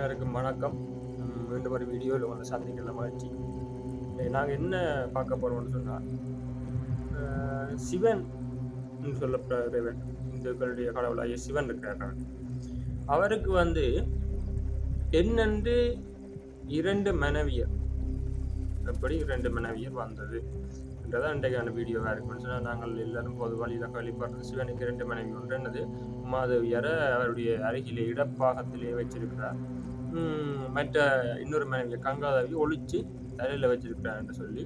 அனைவருக்கும் வணக்கம். மீண்டும் ஒரு வீடியோவில் உங்களை சந்திக்கிற மகிழ்ச்சி. நாங்கள் என்ன பார்க்க போகிறோம்னு சொன்னால் சிவன் ன்னு சொல்லப்படுற இந்துக்களுடைய கடவுளாகிய சிவன் இருக்கிறார் அவருக்கு வந்து என்னென்று இரண்டு மனைவியர் எப்படி ரெண்டு மனைவியர் வந்தது. என்றதான் இன்றைக்கான வீடியோவாக இருக்குன்னு சொன்னால் நாங்கள் எல்லாரும் பொது வழியில் வழிபடுறது சிவனுக்கு இரண்டு மனைவி ஒன்று என்னது? மாதவியரை அவருடைய அருகிலே இடப்பாகத்திலே வச்சிருக்கிறார். மற்ற இன்னொரு மனைவியை கங்காதேவி ஒழிச்சு தலையில் வச்சிருக்கிறார் என்று சொல்லி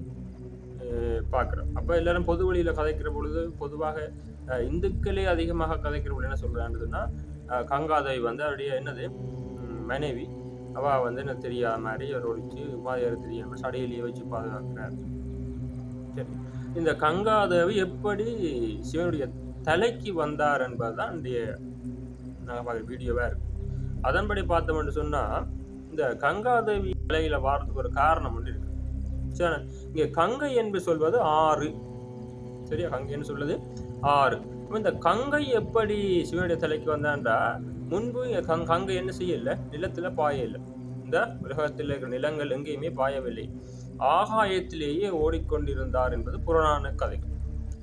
பார்க்குறோம். அப்போ எல்லாரும் பொது வழியில் கதைக்கிற பொழுது பொதுவாக இந்துக்களே அதிகமாக கதைக்கிற பொழுது என்ன சொல்கிறான்றதுன்னா கங்காதேவி வந்து அவருடைய என்னது? மனைவி. அவள் வந்து எனக்கு தெரியாத மாதிரி அவர் ஒழிச்சு உமாதியார் தெரியாமல் சடையிலேயே வச்சு பாதுகாக்கிறார். சரி. இந்த கங்காதேவி எப்படி சிவனுடைய தலைக்கு வந்தார் என்பதுதான் இன்றைய நாங்கள் பார்க்குற வீடியோவாக இருக்கு. அதன்படி பார்த்தோம்னு சொன்னால் இந்த கங்காதேவி தலையில் வாரத்துக்கு ஒரு காரணம் ஒன்று இருக்கு. சரி இங்கே கங்கை என்று சொல்வது ஆறு. சரியா? கங்கைன்னு சொல்வது ஆறு. இந்த கங்கை எப்படி சிவனுடைய தலைக்கு வந்தான்றா முன்பு கங் கங்கை என்ன செய்யல? நிலத்துல பாயல. இந்த உலகத்தில் இருக்கிற நிலங்கள் எங்கேயுமே பாயவில்லை. ஆகாயத்திலேயே ஓடிக்கொண்டிருந்தார் என்பது புராண கதைகள்.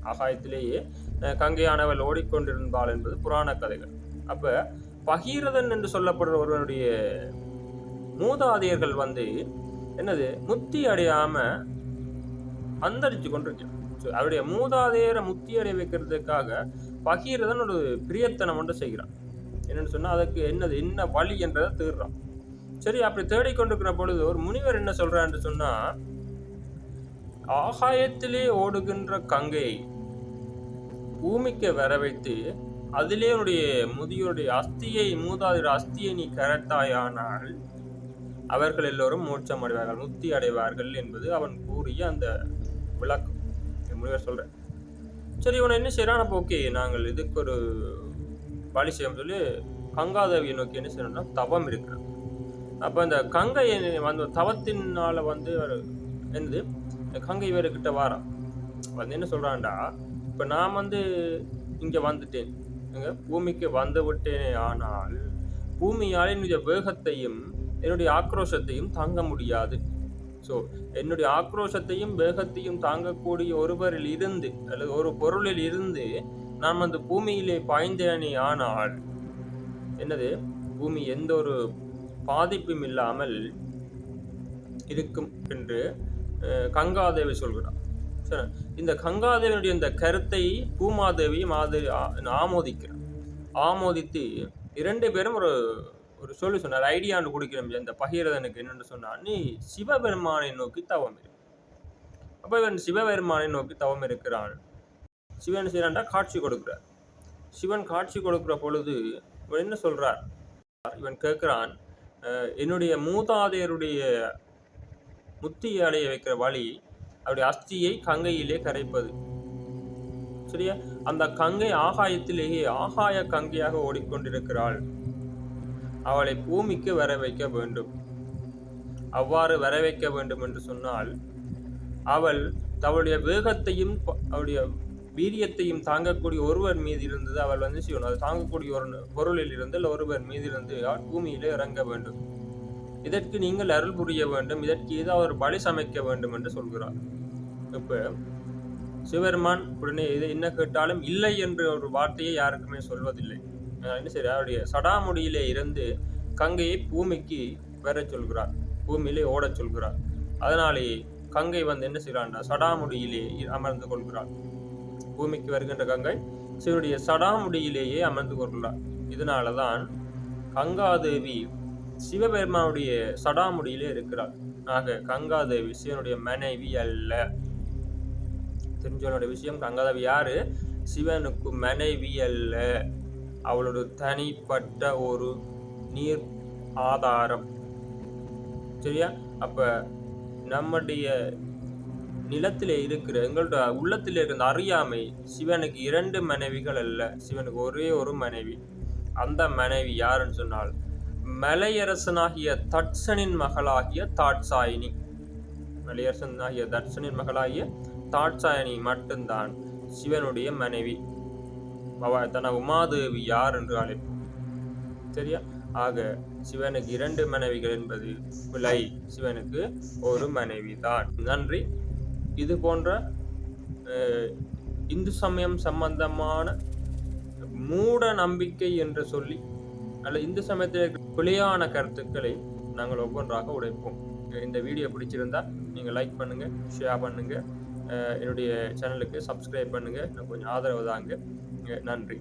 ஆகாயத்திலேயே கங்கையானவள் ஓடிக்கொண்டிருந்தாள் என்பது புராண கதைகள். அப்ப பகீரதன் என்று சொல்லப்படுற ஒருவனுடைய மூதாதையர்கள் வந்து என்னது முத்தி அடையாம அந்தரிச்சு கொண்டிருக்கிறான் So, அவருடைய மூதாதையரை முத்தி அடைய வைக்கிறதுக்காக பகீரதன் ஒரு பிரியத்தனம் ஒன்று செய்கிறான். என்னன்னு சொன்னால் அதுக்கு என்னது என்ன வழி என்றதை தேடுறான். சரி அப்படி தேடிக்கொண்டிருக்கிற பொழுது ஒரு முனிவர் என்ன சொல்றான்னு சொன்னா ஆகாயத்திலே ஓடுகின்ற கங்கையை பூமிக்கு வர வைத்து அதிலே உன்னுடைய முதியோருடைய அஸ்தியை மூதாதையர் அஸ்தியை நீ கரட்டாயானால் அவர்கள் எல்லோரும் மோட்சம் அடைவார்கள் முத்தி அடைவார்கள் என்பது அவன் கூறிய அந்த விளக்கம். முனிவர் சொல்றேன். சரி இவனை என்ன செய்கிறான் அப்போ ஓகே நாங்கள் இதுக்கு ஒரு வழி செய்யும் சொல்லி கங்காதேவியை நோக்கி என்ன செய்யணும்னா தவம் இருக்கிறான் அப்போ இந்த கங்கை வந்து தவத்தினால வந்து அவர் என்னது? இந்த கங்கை இவர்கிட்ட வாரான். வந்து என்ன சொல்கிறான்டா இப்போ நான் வந்து இங்கே வந்துட்டேன். எங்க? பூமிக்கு வந்து விட்டேனே ஆனால் பூமியால் என்னுடைய வேகத்தையும் என்னுடைய ஆக்ரோஷத்தையும் தாங்க முடியாது. ஸோ என்னுடைய ஆக்ரோஷத்தையும் வேகத்தையும் தாங்கக்கூடிய ஒருவரில் இருந்து அல்லது ஒரு பொருளில் இருந்து நாம் அந்த பூமியிலே பாய்ந்தேனே ஆனால் என்னது? பூமி எந்த ஒரு பாதிப்பும் இல்லாமல் இருக்கும் என்று அஹ், கங்காதேவி சொல்கிறார். சரி இந்த கங்காதேவியுடைய இந்த கருத்தை பூமாதேவி மாதேவி ஆமோதிக்கிறார். ஆமோதித்து இரண்டு பேரும் ஒரு ஒரு சொல்லு சொன்னார் ஐடியான்னு குடிக்கிற இந்த பகீரதனுக்கு என்னென்னு சொன்னார் நீ சிவபெருமானை நோக்கி தவம் இரு. அப்போ இவன் சிவபெருமானை நோக்கி தவம் இருக்கிறான். சிவன் செய்யறான்டா காட்சி கொடுக்குறார். சிவன் காட்சி கொடுக்கிற பொழுது இவன் என்ன சொல்கிறார் இவன் கேட்கிறான் அஹ், என்னுடைய மூதாதையருடைய முத்தி அடைய வைக்கிற வழி அவருடைய அஸ்தியை கங்கையிலே கரைப்பது. சரியா? அந்த கங்கை ஆகாயத்திலேயே ஆகாய கங்கையாக ஓடிக்கொண்டிருக்கிறாள். அவளை பூமிக்கு வர வைக்க வேண்டும். அவ்வாறு வர வைக்க வேண்டும் என்று சொன்னால் அவள் தவளுடைய வேகத்தையும் அவளுடைய வீரியத்தையும் தாங்கக்கூடிய ஒருவர் மீது இருந்தது அவள் வந்து செய்யணும் அது தாங்கக்கூடிய ஒரு பொருளில் இருந்து இல்லை ஒருவர் மீது இருந்து பூமியிலே இறங்க வேண்டும். இதற்கு நீங்கள் அருள் புரிய வேண்டும். இதற்கு ஏதாவது ஒரு பலி சமைக்க வேண்டும் என்று சொல்கிறார் இப்போ சிவபெருமான் உடனே இதை என்ன கேட்டாலும் இல்லை என்று ஒரு வார்த்தையை யாருக்குமே சொல்வதில்லை. என்ன சரி அவருடைய சடாமுடியிலே இருந்து கங்கையை பூமிக்கு வர சொல்கிறார். பூமியிலே ஓடச் சொல்கிறார். அதனாலேயே கங்கை வந்து என்ன செய்கிறான்டா சடாமுடியிலே அமர்ந்து கொள்கிறார். பூமிக்கு வருகின்ற கங்கை சிவனுடைய சடாமுடியிலேயே அமர்ந்து கொள்கிறார். இதனால தான் கங்காதேவி சிவபெருமானுடைய சடாமுடியிலே இருக்கிறார் ஆக கங்காதேவி சிவனுடைய மனைவி அல்ல. தெரிஞ்சவனுடைய விஷயம் கங்காதேவி யாரு? சிவனுக்கு மனைவி அல்ல. அவளோட தனிப்பட்ட ஒரு நீர் ஆதாரம். சரியா? அப்ப நம்முடைய நிலத்திலே இருக்கிற எங்களோட உள்ளத்திலே இருந்த அறியாமை சிவனுக்கு இரண்டு மனைவிகள் அல்ல. சிவனுக்கு ஒரே ஒரு மனைவி. அந்த மனைவி யாருன்னு சொன்னால் மலையரசனாகிய தட்சனின் மகளாகிய தாட்சாயினி. மலையரசனாகிய தட்சனின் மகளாகிய தாட்சாயினி மட்டும்தான் சிவனுடைய மனைவி. அவ தன உமாதேவி யார் என்று அழைப்போம். சரியா? ஆக சிவனுக்கு இரண்டு மனைவிகள் என்பது பிழை சிவனுக்கு ஒரு மனைவிதான். நன்றி. இது போன்ற அஹ், இந்து சமயம் சம்பந்தமான மூட நம்பிக்கை என்று சொல்லி அல்ல இந்து சமயத்தில் இருக்கிற பிழையான கருத்துக்களை நாங்கள் ஒவ்வொன்றாக உடைப்போம். இந்த வீடியோ பிடிச்சிருந்தா நீங்கள் லைக் பண்ணுங்க ஷேர் பண்ணுங்க. அஹ், என்னுடைய சேனலுக்கு சப்ஸ்கிரைப் பண்ணுங்க. கொஞ்சம் ஆதரவு தாங்க. நன்றி.